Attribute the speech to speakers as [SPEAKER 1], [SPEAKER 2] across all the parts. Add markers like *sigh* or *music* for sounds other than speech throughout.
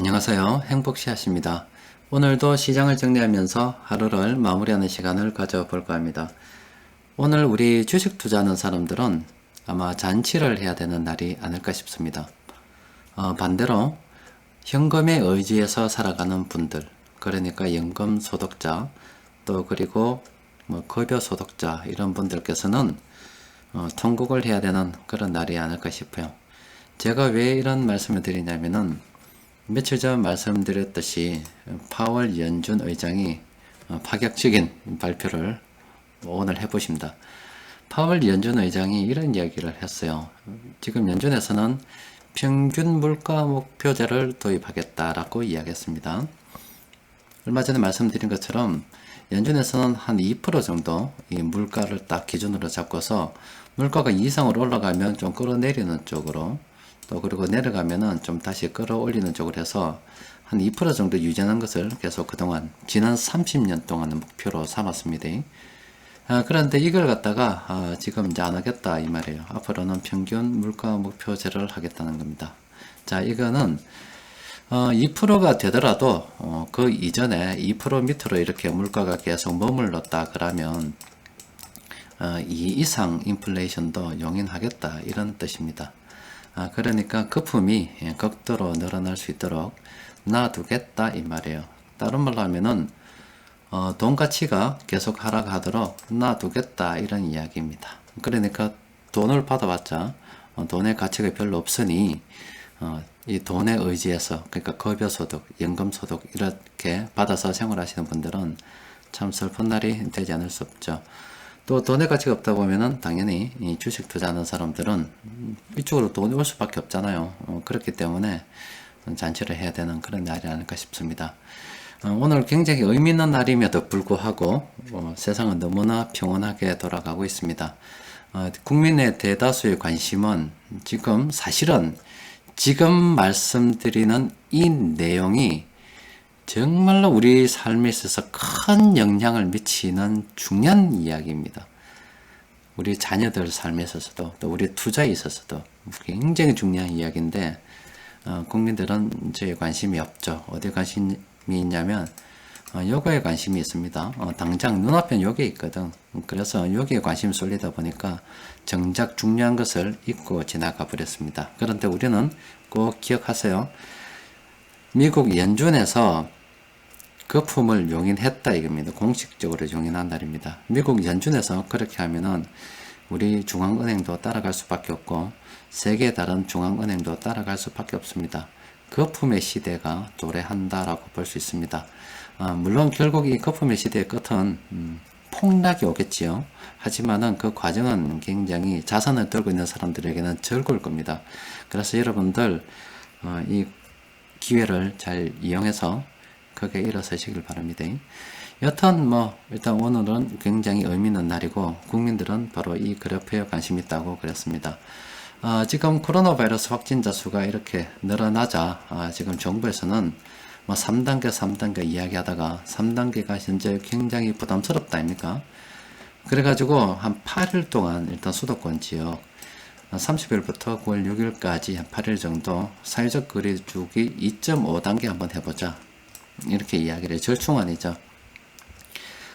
[SPEAKER 1] 안녕하세요. 행복시앗입니다. 오늘도 시장을 정리하면서 하루를 마무리하는 시간을 가져볼까 합니다. 오늘 우리 주식 투자하는 사람들은 아마 잔치를 해야 되는 날이 아닐까 싶습니다. 어, 반대로 현금에 의지해서 살아가는 분들, 그러니까 연금 소득자, 또 그리고 뭐 급여 소득자 이런 분들께서는 어, 통곡을 해야 되는 그런 날이 아닐까 싶어요. 제가 왜 이런 말씀을 드리냐면은 며칠 전 말씀드렸듯이 파월 연준 의장이 어, 파격적인 발표를 오늘 해보십니다. 파월 연준 의장이 이런 이야기를 했어요. 지금 연준에서는 평균 물가 목표제를 도입하겠다라고 이야기했습니다. 얼마 전에 말씀드린 것처럼 연준에서는 한 2% 정도 이 물가를 딱 기준으로 잡고서 물가가 이상으로 올라가면 좀 끌어내리는 쪽으로 또 그리고 내려가면은 좀 다시 끌어올리는 쪽으로 해서 한 2% 정도 유지하는 것을 계속 그동안 지난 30년 동안의 목표로 삼았습니다. 아, 그런데 이걸 갖다가 아, 지금 이제 안 하겠다 이 말이에요. 앞으로는 평균 물가 목표제를 하겠다는 겁니다. 자, 이거는 어, 2%가 되더라도 어, 그 이전에 2% 밑으로 이렇게 물가가 계속 머물렀다 그러면 어, 이 이상 인플레이션도 용인하겠다 이런 뜻입니다. 아, 그러니까 거품이 예, 극도로 늘어날 수 있도록 놔두겠다 이 말이에요. 다른 말로 하면은 어, 돈 가치가 계속 하락하도록 놔두겠다 이런 이야기입니다. 그러니까 돈을 받아봤자 어, 돈의 가치가 별로 없으니 어, 이 돈에 의지해서 그러니까 급여소득, 연금소득 이렇게 받아서 생활하시는 분들은 참 슬픈 날이 되지 않을 수 없죠. 또 돈의 가치가 없다 보면은 당연히 이 주식 투자하는 사람들은 이쪽으로 돈이 올 수밖에 없잖아요. 어, 그렇기 때문에 잔치를 해야 되는 그런 날이 아닐까 싶습니다. 어, 오늘 굉장히 의미 있는 날임에도 불구하고 어, 세상은 너무나 평온하게 돌아가고 있습니다. 어, 국민의 대다수의 관심은 지금 사실은 지금 말씀드리는 이 내용이 정말로 우리 삶에 있어서 큰 영향을 미치는 중요한 이야기입니다. 우리 자녀들 삶에 있어서도 또 우리 투자에 있어서도 굉장히 중요한 이야기인데 어, 국민들은 저에 관심이 없죠. 어디 관심이 있냐면 어, 요거에 관심이 있습니다. 어, 당장 눈앞에 요게 있거든. 그래서 여기에 관심 쏠리다 보니까 정작 중요한 것을 잊고 지나가 버렸습니다. 그런데 우리는 꼭 기억하세요. 미국 연준에서 거품을 용인했다 이겁니다. 공식적으로 용인한 날입니다. 미국 연준에서 그렇게 하면은 우리 중앙은행도 따라갈 수밖에 없고 세계 다른 중앙은행도 따라갈 수밖에 없습니다. 거품의 시대가 도래한다라고 볼 수 있습니다. 아, 물론 결국 이 거품의 시대의 끝은 음, 폭락이 오겠지요. 하지만은 그 과정은 굉장히 자산을 들고 있는 사람들에게는 즐거울 겁니다. 그래서 여러분들 어, 이 기회를 잘 이용해서 크게 일어서시길 바랍니다. 여튼 뭐 일단 오늘은 굉장히 의미 있는 날이고 국민들은 바로 이 그래프에 관심 있다고 그랬습니다. 아, 지금 코로나 바이러스 확진자 수가 이렇게 늘어나자 아, 지금 정부에서는 뭐 3단계 3단계 이야기하다가 3단계가 현재 굉장히 부담스럽다 아닙니까? 그래가지고 한 8일 동안 일단 수도권 지역 30일부터 9월 6일까지 한 8일 정도 사회적 거리두기 2.5단계 한번 해보자. 이렇게 이야기를 절충안이죠.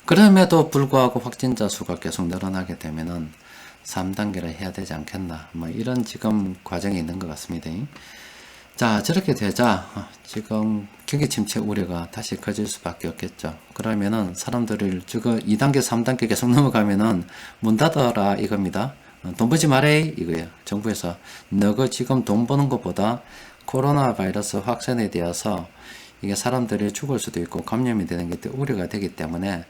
[SPEAKER 1] 그럼에도 불구하고 확진자 수가 계속 늘어나게 되면은 3단계를 해야 되지 않겠나. 뭐 이런 지금 과정이 있는 것 같습니다. 자, 저렇게 되자 지금 경기 침체 우려가 다시 커질 수밖에 없겠죠. 그러면은 사람들을 저거 2단계, 3단계 계속 넘어가면은 문 닫아라 이겁니다. 돈 벌지 말해 이거예요. 정부에서 너가 지금 돈 버는 것보다 코로나 바이러스 확산에 대해서 이게 사람들이 죽을 수도 있고 감염이 되는 게 우려가 되기 때문에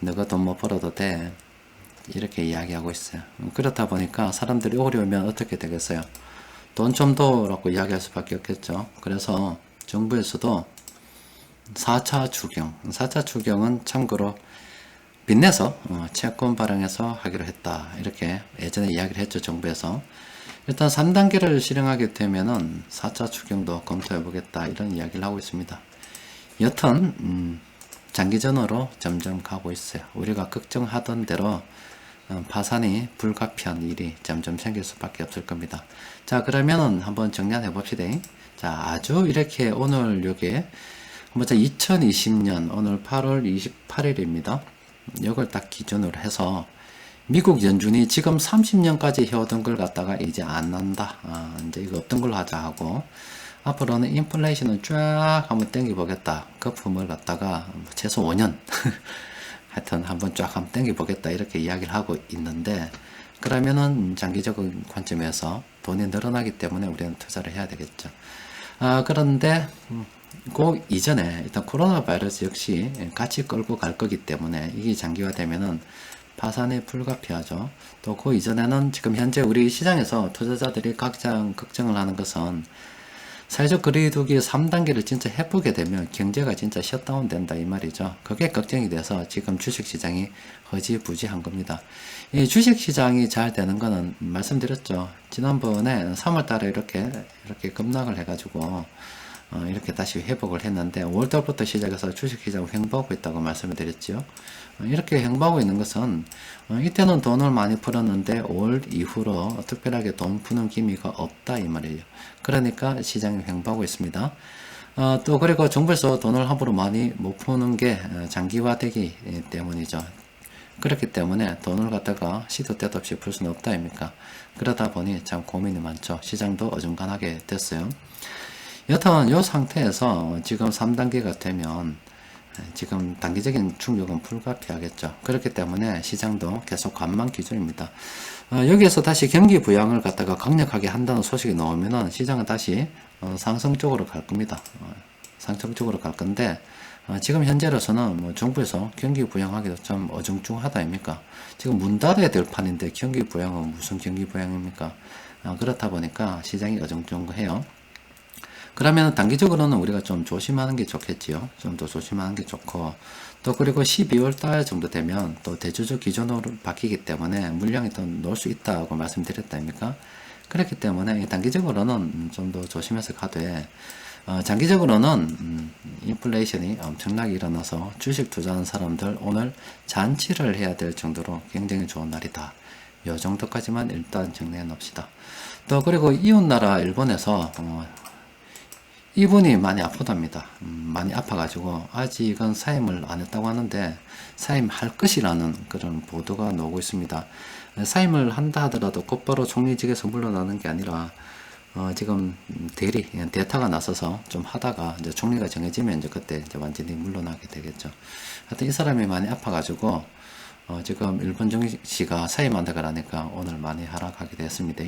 [SPEAKER 1] 너가 돈 못 벌어도 돼 이렇게 이야기하고 있어요. 그렇다 보니까 사람들이 어려우면 어떻게 되겠어요? 돈 좀 더라고 이야기할 수밖에 없겠죠. 그래서 정부에서도 4차 추경, 4차 추경은 참고로 빚내서 어, 채권 발행해서 하기로 했다. 이렇게 예전에 이야기를 했죠. 정부에서. 일단 3단계를 실행하게 되면은 4차 추경도 검토해 보겠다. 이런 이야기를 하고 있습니다. 여튼 음, 장기전으로 점점 가고 있어요. 우리가 걱정하던 대로 어, 파산이 불가피한 일이 점점 생길 수밖에 없을 겁니다. 자 그러면은 한번 정리해 봅시다. 자, 아주 이렇게 오늘 요게 먼저 2020년 오늘 8월 28일입니다. 이걸 딱 기준으로 해서 미국 연준이 지금 30년까지 해오던 걸 갖다가 이제 안 난다. 아, 이제 이거 없던 걸로 하자 하고 앞으로는 인플레이션을 쫙 한번 땡겨보겠다. 거품을 갖다가 최소 5년 *laughs* 하여튼 한번 쫙 한번 땡겨보겠다 이렇게 이야기를 하고 있는데 그러면은 장기적인 관점에서 돈이 늘어나기 때문에 우리는 투자를 해야 되겠죠. 아, 그런데 음, 그 이전에 일단 코로나 바이러스 역시 같이 끌고 갈 거기 때문에 이게 장기화되면은 파산이 불가피하죠. 또 그 이전에는 지금 현재 우리 시장에서 투자자들이 가장 걱정을 하는 것은 사회적 거리두기 3단계를 진짜 해보게 되면 경제가 진짜 셧다운 된다 이 말이죠. 그게 걱정이 돼서 지금 주식시장이 허지부지한 겁니다. 이 주식시장이 잘 되는 거는 말씀드렸죠. 지난번에 3월 달에 이렇게 이렇게 급락을 해가지고 어, 이렇게 다시 회복을 했는데 5월달부터 시작해서 주식시장을 횡보하고 있다고 말씀을 드렸죠. 어, 이렇게 횡보하고 있는 것은 어, 이때는 돈을 많이 풀었는데 5월 이후로 특별하게 돈 푸는 기미가 없다 이 말이에요. 그러니까 시장이 횡보하고 있습니다. 어, 또 그리고 정부에서 돈을 함부로 많이 못 푸는 게 어, 장기화되기 예, 때문이죠. 그렇기 때문에 돈을 갖다가 시도 때도 없이 풀 수는 없다 아닙니까? 그러다 보니 참 고민이 많죠. 시장도 어중간하게 됐어요. 여튼 이 상태에서 지금 3단계가 되면 지금 단기적인 충격은 불가피하겠죠. 그렇기 때문에 시장도 계속 관망 기준입니다. 어, 여기에서 다시 경기 부양을 갖다가 강력하게 한다는 소식이 나오면은 시장은 다시 어, 상승 쪽으로 갈 겁니다. 어, 상승 쪽으로 갈 건데 어, 지금 현재로서는 뭐 정부에서 경기 부양하기도 좀 어중중하다 아닙니까? 지금 문 닫아야 될 판인데 경기 부양은 무슨 경기 부양입니까? 어, 그렇다 보니까 시장이 어중중해요. 그러면 단기적으로는 우리가 좀 조심하는 게 좋겠지요. 좀 더 조심하는 게 좋고 또 그리고 12월 달 정도 되면 또 대주주 기준으로 바뀌기 때문에 물량이 더 넣을 수 있다고 말씀드렸다입니까? 그렇기 때문에 단기적으로는 좀 더 조심해서 가되 어, 장기적으로는 음, 인플레이션이 엄청나게 일어나서 주식 투자하는 사람들 오늘 잔치를 해야 될 정도로 굉장히 좋은 날이다. 요 정도까지만 일단 정리해 놉시다. 또 그리고 이웃나라 일본에서 어, 이분이 많이 아프답니다. 음, 많이 아파가지고 아직은 사임을 안 했다고 하는데 사임할 것이라는 그런 보도가 나오고 있습니다. 사임을 한다 하더라도 곧바로 총리직에서 물러나는 게 아니라 어, 지금 대리 대타가 나서서 좀 하다가 이제 총리가 정해지면 이제 그때 이제 완전히 물러나게 되겠죠. 하여튼 이 사람이 많이 아파가지고 어, 지금 일본 정치가 사임한다 그러니까 오늘 많이 하락하게 됐습니다.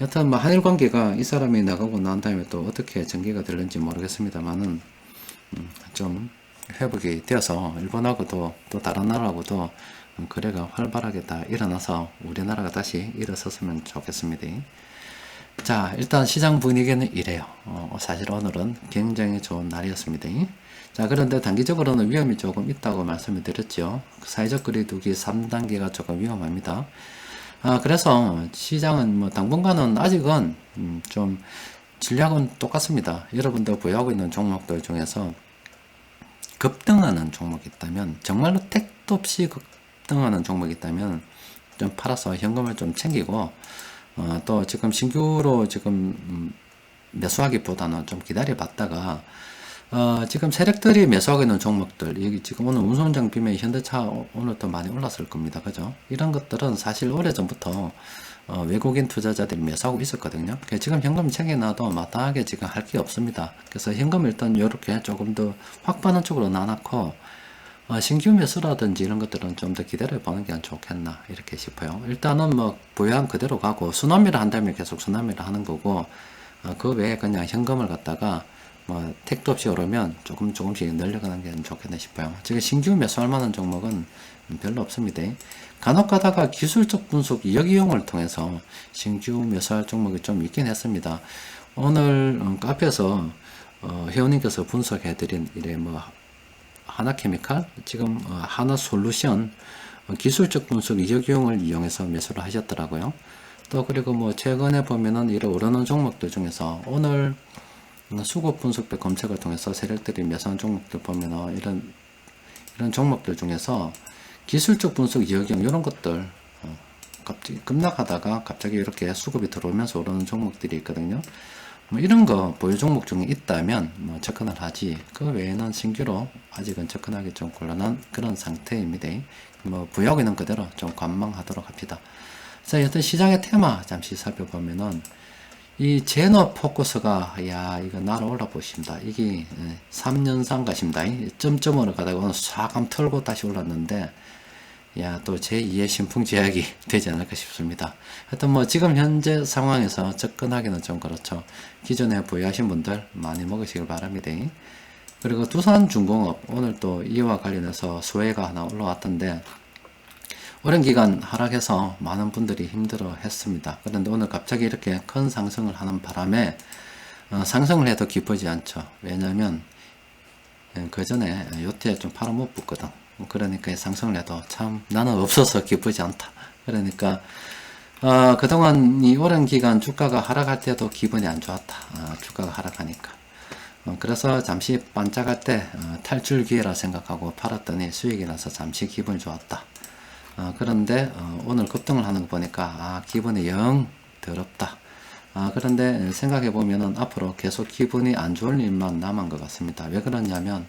[SPEAKER 1] 여튼 뭐 한일 관계가 이 사람이 나가고 난 다음에 또 어떻게 전개가 될는지 모르겠습니다만은 음, 좀 회복이 되어서 일본하고도 또 다른 나라하고도 음, 거래가 활발하게 다 일어나서 우리나라가 다시 일어섰으면 좋겠습니다. 자 일단 시장 분위기는 이래요. 어, 사실 오늘은 굉장히 좋은 날이었습니다. 자 그런데 단기적으로는 위험이 조금 있다고 말씀을 드렸죠. 사회적 거리두기 3단계가 조금 위험합니다. 아, 그래서 시장은 뭐 당분간은 아직은 음, 좀 전략은 똑같습니다. 여러분들 보유하고 있는 종목들 중에서 급등하는 종목이 있다면 정말로 택도 없이 급등하는 종목이 있다면 좀 팔아서 현금을 좀 챙기고 어, 또 지금 신규로 지금 음, 매수하기보다는 좀 기다려 봤다가 어, 지금 세력들이 매수하고 있는 종목들, 여기 지금 오늘 운송장 비면 현대차 오늘 또 많이 올랐을 겁니다. 그죠? 이런 것들은 사실 오래전부터 어, 외국인 투자자들이 매수하고 있었거든요. 지금 현금 챙겨놔도 마땅하게 지금 할 게 없습니다. 그래서 현금 일단 이렇게 조금 더 확보하는 쪽으로 나눠고 어, 신규 매수라든지 이런 것들은 좀 더 기다려 보는 게 좋겠나 이렇게 싶어요. 일단은 뭐 보유한 그대로 가고 수납미를 한다면 계속 수납미를 하는 거고 어, 그 외에 그냥 현금을 갖다가 뭐 택도 없이 오르면 조금 조금씩 늘려가는 게 좋겠네 싶어요. 지금 신규 매수할 만한 종목은 별로 없습니다. 간혹 가다가 기술적 분석 역이용을 통해서 신규 매수할 종목이 좀 있긴 했습니다. 오늘 어, 카페에서 어, 회원님께서 분석해드린 이래 뭐 하나케미칼 지금 어, 하나솔루션 어, 기술적 분석 역이용을 이용해서 매수를 하셨더라고요. 또 그리고 뭐 최근에 보면은 이런 오르는 종목들 중에서 오늘 수급 분석배 검색을 통해서 세력들이 매수한 종목들 보면 이런 이런 종목들 중에서 기술적 분석 이역경 이런 것들 어, 갑자기 급락하다가 갑자기 이렇게 수급이 들어오면서 오르는 종목들이 있거든요. 뭐 이런 거 보유 종목 중에 있다면 뭐 접근을 하지 그 외에는 신규로 아직은 접근하기 좀 곤란한 그런 상태입니다. 뭐 부여하고 있는 그대로 좀 관망하도록 합니다. 자, 여튼 시장의 테마 잠시 살펴보면은 이 제너 포커스가 야 이거 날아올라 보십니다. 이게 3년상 가십니다. 점점으로 가다가 오늘 싹함 털고 다시 올랐는데 야 또 제2의 신풍 제약이 *laughs* 되지 않을까 싶습니다. 하여튼 뭐 지금 현재 상황에서 접근하기는 좀 그렇죠. 기존에 보유하신 분들 많이 먹으시길 바랍니다. 그리고 두산중공업 오늘 또 이와 관련해서 수혜가 하나 올라왔던데 오랜 기간 하락해서 많은 분들이 힘들어 했습니다. 그런데 오늘 갑자기 이렇게 큰 상승을 하는 바람에 어, 상승을 해도 기쁘지 않죠. 왜냐하면 예, 그 전에 요트에 좀 팔아 못 붙거든. 그러니까 상승을 해도 참 나는 없어서 기쁘지 않다. 그러니까 어, 그동안 이 오랜 기간 주가가 하락할 때도 기분이 안 좋았다. 어, 주가가 하락하니까. 어, 그래서 잠시 반짝할 때 어, 탈출 기회라 생각하고 팔았더니 수익이 나서 잠시 기분이 좋았다. 어, 그런데 어, 오늘 급등을 하는 거 보니까 아, 기분이 영 더럽다. 아, 그런데 생각해 보면은 앞으로 계속 기분이 안 좋을 일만 남은 것 같습니다. 왜 그러냐면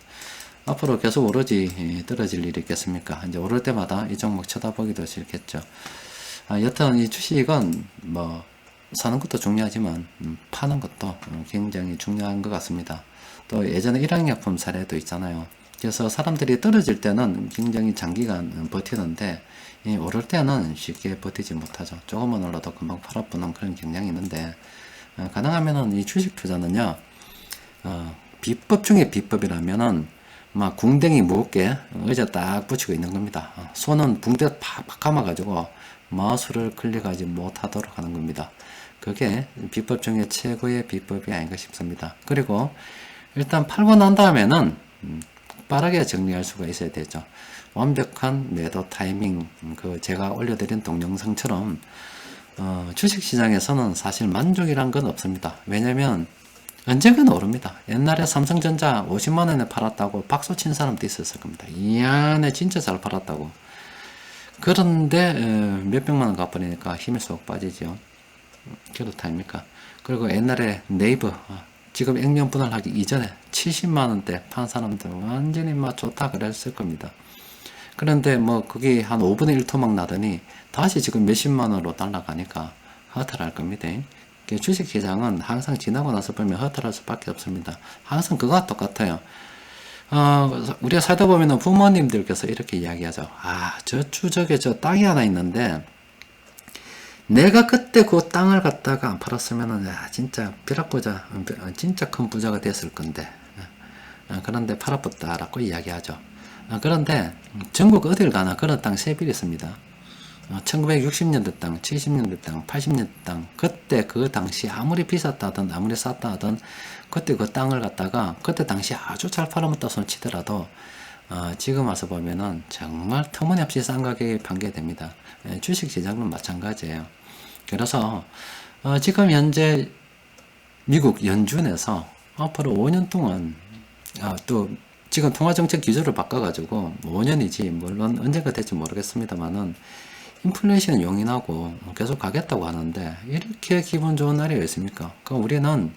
[SPEAKER 1] 앞으로 계속 오르지 예, 떨어질 일이 있겠습니까? 이제 오를 때마다 이 종목 쳐다보기도 싫겠죠. 아, 여튼 이 주식은 뭐 사는 것도 중요하지만 음, 파는 것도 어, 굉장히 중요한 것 같습니다. 또 예전에 일항약품 사례도 있잖아요. 그래서 사람들이 떨어질 때는 굉장히 장기간 버티는데 이 오를 때는 쉽게 버티지 못하죠. 조금만 올라도 금방 팔아보는 그런 경향이 있는데 어, 가능하면은 이 주식 투자는요 어, 비법 중에 비법이라면은 막 궁뎅이 무겁게 의자 딱 붙이고 있는 겁니다. 어, 손은 붕대 팍팍 감아가지고 마우스를 클릭하지 못하도록 하는 겁니다. 그게 비법 중에 최고의 비법이 아닌가 싶습니다. 그리고 일단 팔고 난 다음에는 음, 빠르게 정리할 수가 있어야 되죠. 완벽한 매도 타이밍, 그 제가 올려드린 동영상처럼 어, 주식시장에서는 사실 만족이란 건 없습니다. 왜냐면 언젠가는 오릅니다. 옛날에 삼성전자 50만 원에 팔았다고 박수 친 사람도 있었을 겁니다. 내 진짜 잘 팔았다고. 그런데 어, 몇백만 원 갚으니까 힘이 쏙 빠지죠. 그렇다입니까? 그리고 옛날에 네이버 어, 지금 액면 분할하기 이전에 70만 원대 판 사람들 완전히 막 좋다 그랬을 겁니다. 그런데 뭐 그게 한 5분의 1 토막 나더니 다시 지금 몇십만 원으로 날라가니까 허탈할 겁니다. 주식 시장은 항상 지나고 나서 보면 허탈할 수밖에 없습니다. 항상 그거와 똑같아요. 어, 우리가 살다 보면은 부모님들께서 이렇게 이야기하죠. 아, 저 추적에 저 땅이 하나 있는데, 내가 그때 그 땅을 갖다가 안 팔았으면은, 야, 진짜 비락부자, 진짜 큰 부자가 됐을 건데. 어, 그런데 팔아봤다라고 이야기하죠. 어, 그런데 전국 어딜 가나 그런 땅 세빌 있습니다. 1960년대 땅, 70년대 땅, 80년대 땅, 그때 그 당시 아무리 비쌌다 하든 아무리 쌌다 하든 그때 그 땅을 갖다가 그때 당시 아주 잘 팔아먹다 손 치더라도 어, 지금 와서 보면은 정말 터무니없이 싼 가격에 판게 됩니다. 예, 주식 시장은 마찬가지예요. 그래서 어, 지금 현재 미국 연준에서 앞으로 5년 동안 아, 또 지금 통화정책 기조를 바꿔가지고 5년이지 물론 언제가 될지 모르겠습니다만은 인플레이션 용인하고 계속 가겠다고 하는데 이렇게 기분 좋은 날이 왜 있습니까? 그 우리는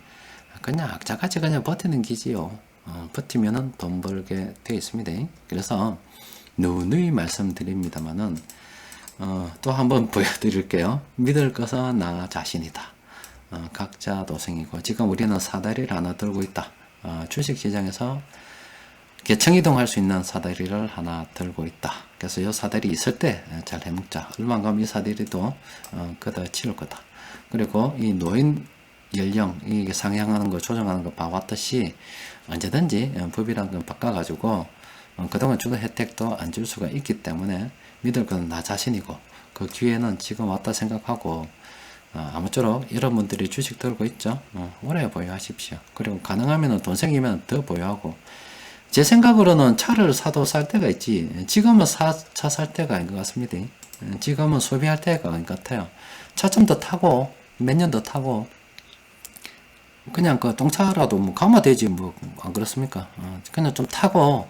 [SPEAKER 1] 그냥 악자같이 그냥 버티는 기지요. 어, 버티면은 돈 벌게 되어 있습니다. 그래서 누누이 말씀드립니다만은 어, 또 한번 *laughs* 보여드릴게요. 믿을 것은 나 자신이다. 어, 각자 도생이고 지금 우리는 사다리를 하나 들고 있다. 어, 주식시장에서 개청 이동할 수 있는 사다리를 하나 들고 있다. 그래서 이 사다리 있을 때 잘 해먹자. 얼마간 이 사다리도 어, 그다 치울 거다. 그리고 이 노인 연령 이게 상향하는 거 조정하는 거 봐왔듯이 언제든지 어, 법이란 건 바꿔가지고 어, 그동안 주던 혜택도 안 줄 수가 있기 때문에 믿을 건 나 자신이고 그 기회는 지금 왔다 생각하고 어, 아무쪼록 여러분들이 주식 들고 있죠. 어, 오래 보유하십시오. 그리고 가능하면 돈 생기면 더 보유하고 제 생각으로는 차를 사도 살 때가 있지. 지금은 차 살 때가 아닌 것 같습니다. 지금은 소비할 때가 아닌 것 같아요. 차 좀 더 타고, 몇 년 더 타고, 그냥 그 동차라도 뭐 가면 되지, 뭐, 안 그렇습니까? 어, 그냥 좀 타고,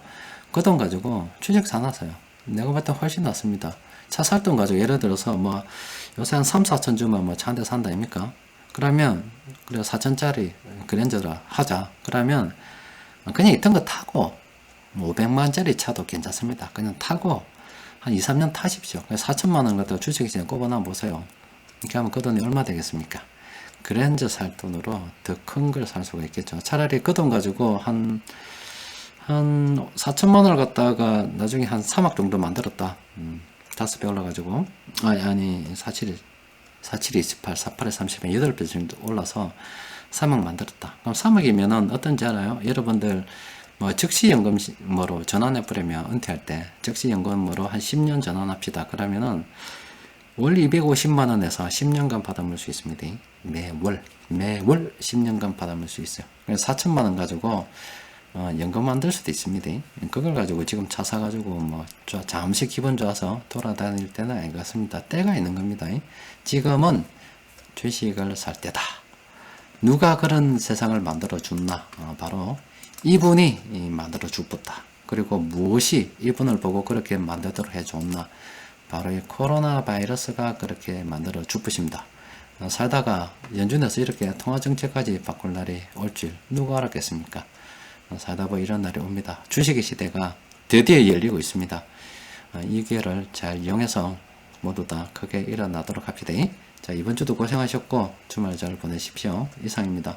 [SPEAKER 1] 그 돈 가지고 주식 사놨어요. 내가 때 훨씬 낫습니다. 차 살 돈 가지고 예를 들어서 뭐, 요새 한 3, 4천 주면 뭐 차 한 대 산다, 아닙니까? 그러면 그래 4천짜리 그랜저라 하자. 그러면 그냥 있던 거 타고 뭐 500만짜리 차도 괜찮습니다. 그냥 타고 한 2, 3년 타십시오. 4천만 원 갖다 주식 시장에 꼽아놔 보세요. 이렇게 하면 그 돈이 얼마 되겠습니까? 그랜저 살 돈으로 더 큰 걸 살 수가 있겠죠. 차라리 그 돈 가지고 한, 한 4천만 원을 갖다가 나중에 한 3억 정도 만들었다. 음, 다섯 배 올라가지고. 아니, 아니, 47, 47이 28, 48에 30에 8배 정도 올라서 3억 만들었다. 그럼 3억이면은 어떤지 알아요? 여러분들 뭐 즉시연금으로 전환해 버리면 은퇴할 때 즉시연금으로 한 10년 전환합시다. 그러면은 월 250만 원에서 10년간 받아볼 수 있습니다. 매월 매월 10년간 받아볼 수 있어요. 그래서 4천만 원 가지고 어, 연금 만들 수도 있습니다. 그걸 가지고 지금 차 사가지고 뭐 저- 잠시 기분 좋아서 돌아다닐 때는 아닌 것 같습니다. 때가 있는 겁니다. 지금은 주식을 살 때다. 누가 그런 세상을 만들어 줬나? 어, 바로 이분이 이 만들어 주었다. 그리고 무엇이 이분을 보고 그렇게 만들도록 해줬나? 바로 이 코로나 바이러스가 그렇게 만들어 주십니다. 어, 살다가 연준에서 이렇게 통화 정책까지 바꿀 날이 올 줄 누가 알았겠습니까? 보니 이런 날이 옵니다. 주식의 시대가 드디어 열리고 있습니다. 어, 이 기회를 잘 이용해서 모두 다 크게 일어나도록 합시다. 자, 이번 주도 고생하셨고 주말 잘 보내십시오. 이상입니다.